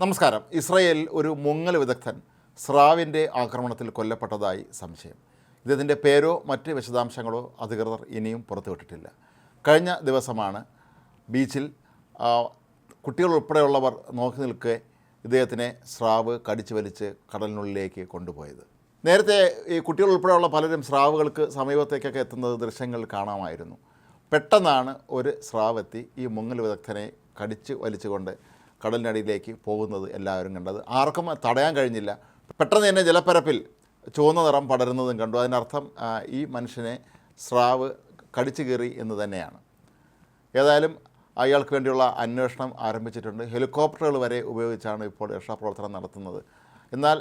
നമസ്കാരം. ഇസ്രയേലിൽ ഒരു മുങ്ങൽ വിദഗ്ധൻ സ്രാവിന്റെ ആക്രമണത്തിൽ കൊല്ലപ്പെട്ടതായി സംശയം. ഇദ്ദേഹത്തിന്റെ പേരോ മറ്റ് വിശദാംശങ്ങളോ അധികൃതർ ഇനിയും പുറത്തുവിട്ടിട്ടില്ല. കഴിഞ്ഞ ദിവസമാണ് ബീച്ചിൽ കുട്ടികൾ ഉൾപ്പെടെയുള്ളവർ നോക്കി നിൽക്കെ ഇദ്ദേഹത്തിനെ സ്രാവ് കടിച്ചു വലിച്ച് കടലിനുള്ളിലേക്ക് കൊണ്ടുപോയത്. നേരത്തെ ഈ കുട്ടികൾ ഉൾപ്പെടെയുള്ള പലരും സ്രാവുകൾക്ക് സമീപത്തേക്കൊക്കെ എത്തുന്നത് ദൃശ്യങ്ങൾ കാണാമായിരുന്നു. പെട്ടെന്നാണ് ഒരു സ്രാവ് എത്തി ഈ മുങ്ങൽ വിദഗ്ധനെ കടിച്ച് വലിച്ചുകൊണ്ട് കടലിനടിയിലേക്ക് പോകുന്നത് എല്ലാവരും കണ്ടത്. ആർക്കും തടയാൻ കഴിഞ്ഞില്ല. പെട്ടെന്ന് തന്നെ ജലപ്പരപ്പിൽ ചുവന്ന നിറം പടരുന്നതും കണ്ടു. അതിനർത്ഥം ഈ മനുഷ്യനെ സ്രാവ് കടിച്ചു കയറി എന്ന് തന്നെയാണ്. ഏതായാലും അയാൾക്ക് വേണ്ടിയുള്ള അന്വേഷണം ആരംഭിച്ചിട്ടുണ്ട്. ഹെലികോപ്റ്ററുകൾ വരെ ഉപയോഗിച്ചാണ് ഇപ്പോൾ രക്ഷാപ്രവർത്തനം നടത്തുന്നത്. എന്നാൽ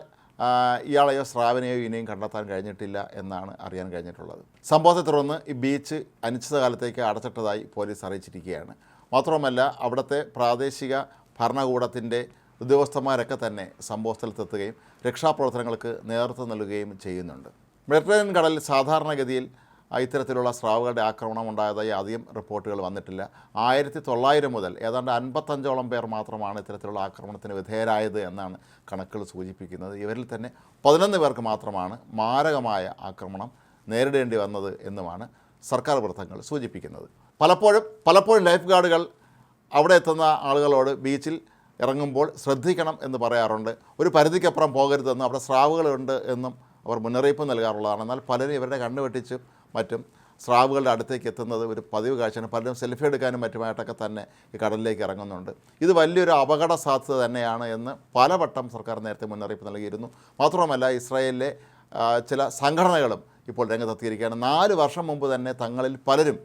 ഇയാളെയോ സ്രാവിനെയോ ഇനിയും കണ്ടെത്താൻ കഴിഞ്ഞിട്ടില്ല എന്നാണ് അറിയാൻ കഴിഞ്ഞിട്ടുള്ളത്. സംഭവത്തെ തുടർന്ന് ഈ ബീച്ച് അനിശ്ചിതകാലത്തേക്ക് അടച്ചിട്ടതായി പോലീസ് അറിയിച്ചിരിക്കുകയാണ്. മാത്രവുമല്ല അവിടുത്തെ പ്രാദേശിക ഭരണകൂടത്തിന്റെ ഉദ്യോഗസ്ഥന്മാരൊക്കെ തന്നെ സംഭവസ്ഥലത്തെത്തുകയും രക്ഷാപ്രവർത്തനങ്ങൾക്ക് നേതൃത്വം നൽകുകയും ചെയ്യുന്നുണ്ട്. മെഡിറ്ററേനിയൻ കടൽ സാധാരണഗതിയിൽ ഇത്തരത്തിലുള്ള സ്രാവുകളുടെ ആക്രമണം ഉണ്ടായതായി അധികം റിപ്പോർട്ടുകൾ വന്നിട്ടില്ല. ആയിരത്തി തൊള്ളായിരം മുതൽ ഏതാണ്ട് അൻപത്തഞ്ചോളം പേർ മാത്രമാണ് ഇത്തരത്തിലുള്ള ആക്രമണത്തിന് വിധേയരായത് എന്നാണ് കണക്കുകൾ സൂചിപ്പിക്കുന്നത്. ഇവരിൽ തന്നെ പതിനൊന്ന് പേർക്ക് മാത്രമാണ് മാരകമായ ആക്രമണം നേരിടേണ്ടി വന്നത് എന്നുമാണ് സർക്കാർ വൃത്തങ്ങൾ സൂചിപ്പിക്കുന്നത്. പലപ്പോഴും പലപ്പോഴും ലൈഫ് ഗാർഡുകൾ അവിടെ എത്തുന്ന ആളുകളോട് ബീച്ചിൽ ഇറങ്ങുമ്പോൾ ശ്രദ്ധിക്കണം എന്ന് പറയാറുണ്ട്. ഒരു പരിധിക്കപ്പുറം പോകരുതെന്നും അവിടെ സ്രാവുകളുണ്ട് എന്നും അവർ മുന്നറിയിപ്പ് നൽകാറുള്ളതാണ്. എന്നാൽ പലരും ഇവരുടെ കണ്ണ് വെട്ടിച്ചും മറ്റും സ്രാവുകളുടെ അടുത്തേക്ക് എത്തുന്നത് ഒരു പതിവ് കാഴ്ചയാണ്. പലരും സെൽഫി എടുക്കാനും മറ്റുമായിട്ടൊക്കെ തന്നെ ഈ കടലിലേക്ക് ഇറങ്ങുന്നുണ്ട്. ഇത് വലിയൊരു അപകട സാധ്യത തന്നെയാണ് എന്ന് പലവട്ടം സർക്കാർ നേരത്തെ മുന്നറിയിപ്പ് നൽകിയിരുന്നു. മാത്രമല്ല ഇസ്രായേലിലെ ചില സംഘടനകളും ഇപ്പോൾ രംഗത്തെത്തിയിരിക്കുകയാണ്. നാല് വർഷം മുമ്പ് തന്നെ തങ്ങളിൽ പലരും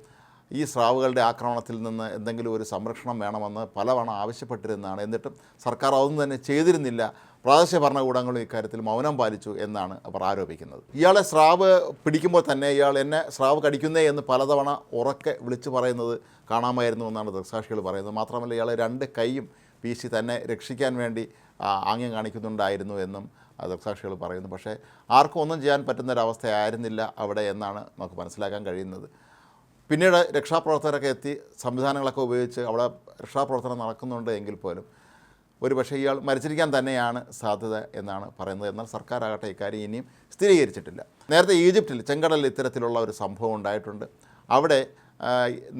ഈ സ്രാവുകളുടെ ആക്രമണത്തിൽ നിന്ന് എന്തെങ്കിലും ഒരു സംരക്ഷണം വേണമെന്ന് പലവണ ആവശ്യപ്പെട്ടിരുന്നതാണ്. എന്നിട്ടും സർക്കാർ അതൊന്നും തന്നെ ചെയ്തിരുന്നില്ല. പ്രാദേശിക ഭരണകൂടങ്ങളും ഇക്കാര്യത്തിൽ മൗനം പാലിച്ചു എന്നാണ് അവർ ആരോപിക്കുന്നത്. ഇയാളെ സ്രാവ് പിടിക്കുമ്പോൾ തന്നെ ഇയാൾ എന്നെ സ്രാവ് കടിക്കുന്നേ എന്ന് പലതവണ ഉറക്കെ വിളിച്ചു പറയുന്നത് കാണാമായിരുന്നു എന്നാണ് ദൃക്സാക്ഷികൾ പറയുന്നത്. മാത്രമല്ല ഇയാളെ രണ്ട് കൈയും വീശി തന്നെ രക്ഷിക്കാൻ വേണ്ടി ആംഗ്യം കാണിക്കുന്നുണ്ടായിരുന്നു എന്നും ദൃക്സാക്ഷികൾ പറയുന്നു. പക്ഷേ ആർക്കും ഒന്നും ചെയ്യാൻ പറ്റുന്നൊരവസ്ഥയായിരുന്നില്ല അവിടെ എന്നാണ് നമുക്ക് മനസ്സിലാക്കാൻ കഴിയുന്നത്. പിന്നീട് രക്ഷാപ്രവർത്തകരൊക്കെ എത്തി സംവിധാനങ്ങളൊക്കെ ഉപയോഗിച്ച് അവിടെ രക്ഷാപ്രവർത്തനം നടക്കുന്നുണ്ട് എങ്കിൽ പോലും ഒരു പക്ഷേ ഇയാൾ മരിച്ചിരിക്കാൻ തന്നെയാണ് സാധ്യത എന്നാണ് പറയുന്നത്. എന്നാൽ സർക്കാരാകട്ടെ ഇക്കാര്യം ഇനിയും സ്ഥിരീകരിച്ചിട്ടില്ല. നേരത്തെ ഈജിപ്തിൽ ചെങ്കടലിൽ ഇത്തരത്തിലുള്ള ഒരു സംഭവം ഉണ്ടായിട്ടുണ്ട്. അവിടെ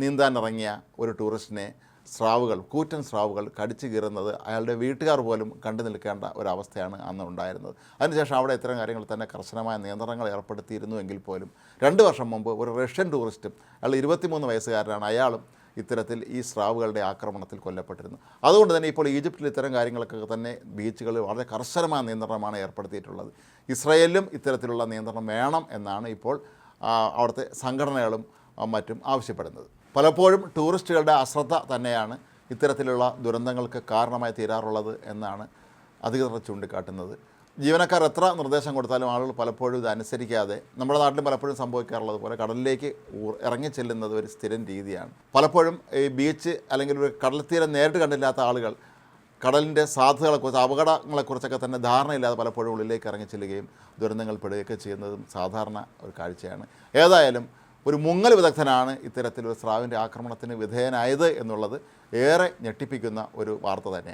നീന്താനിറങ്ങിയ ഒരു ടൂറിസ്റ്റിനെ സ്രാവുകൾ കൂറ്റൻ സ്രാവുകൾ കടിച്ചു കീറുന്നത് അയാളുടെ വീട്ടുകാർ പോലും കണ്ടു നിൽക്കേണ്ട ഒരവസ്ഥയാണ് അന്ന് ഉണ്ടായിരുന്നത്. അതിനുശേഷം അവിടെ ഇത്തരം കാര്യങ്ങൾ തന്നെ കർശനമായ നിയന്ത്രണങ്ങൾ ഏർപ്പെടുത്തിയിരുന്നു എങ്കിൽ പോലും. രണ്ട് വർഷം മുമ്പ് ഒരു റഷ്യൻ ടൂറിസ്റ്റും അയാൾ ഇരുപത്തിമൂന്ന് വയസ്സുകാരനാണ് അയാളും ഇത്തരത്തിൽ ഈ സ്രാവുകളുടെ ആക്രമണത്തിൽ കൊല്ലപ്പെട്ടിരുന്നു. അതുകൊണ്ട് തന്നെ ഇപ്പോൾ ഈജിപ്തിൽ ഇത്തരം കാര്യങ്ങളൊക്കെ തന്നെ ബീച്ചുകളിൽ വളരെ കർശനമായ നിയന്ത്രണമാണ് ഏർപ്പെടുത്തിയിട്ടുള്ളത്. ഇസ്രയേലിലും ഇത്തരത്തിലുള്ള നിയന്ത്രണം വേണം എന്നാണ് ഇപ്പോൾ അവിടുത്തെ സംഘടനകളും മറ്റും ആവശ്യപ്പെടുന്നത്. പലപ്പോഴും ടൂറിസ്റ്റുകളുടെ അശ്രദ്ധ തന്നെയാണ് ഇത്തരത്തിലുള്ള ദുരന്തങ്ങൾക്ക് കാരണമായി തീരാറുള്ളത് എന്നാണ് അധികൃതർ ചൂണ്ടിക്കാട്ടുന്നത്. ജീവനക്കാർ എത്ര നിർദ്ദേശം കൊടുത്താലും ആളുകൾ പലപ്പോഴും ഇത് അനുസരിക്കാതെ നമ്മുടെ നാട്ടിലും പലപ്പോഴും സംഭവിക്കാറുള്ളത് പോലെ കടലിലേക്ക് ഇറങ്ങി ചെല്ലുന്നത് ഒരു സ്ഥിരം രീതിയാണ്. പലപ്പോഴും ഈ ബീച്ച് അല്ലെങ്കിൽ ഒരു കടൽത്തീരം നേരിട്ട് കണ്ടില്ലാത്ത ആളുകൾ കടലിന്റെ സാധ്യതകളെക്കുറിച്ച് അപകടങ്ങളെക്കുറിച്ചൊക്കെ തന്നെ ധാരണയില്ലാതെ പലപ്പോഴും ഉള്ളിലേക്ക് ഇറങ്ങി ചെല്ലുകയും ദുരന്തങ്ങൾ പെടുകയൊക്കെ ചെയ്യുന്നതും സാധാരണ ഒരു കാഴ്ചയാണ്. ഏതായാലും ഒരു മുങ്ങൽ വിദഗ്ധനാണ് ഇത്തരത്തിലൊരു സ്രാവിന്റെ ആക്രമണത്തിന് വിധേയനായത് എന്നുള്ളത് ഏറെ ഞെട്ടിപ്പിക്കുന്ന ഒരു വാർത്ത തന്നെയാണ്.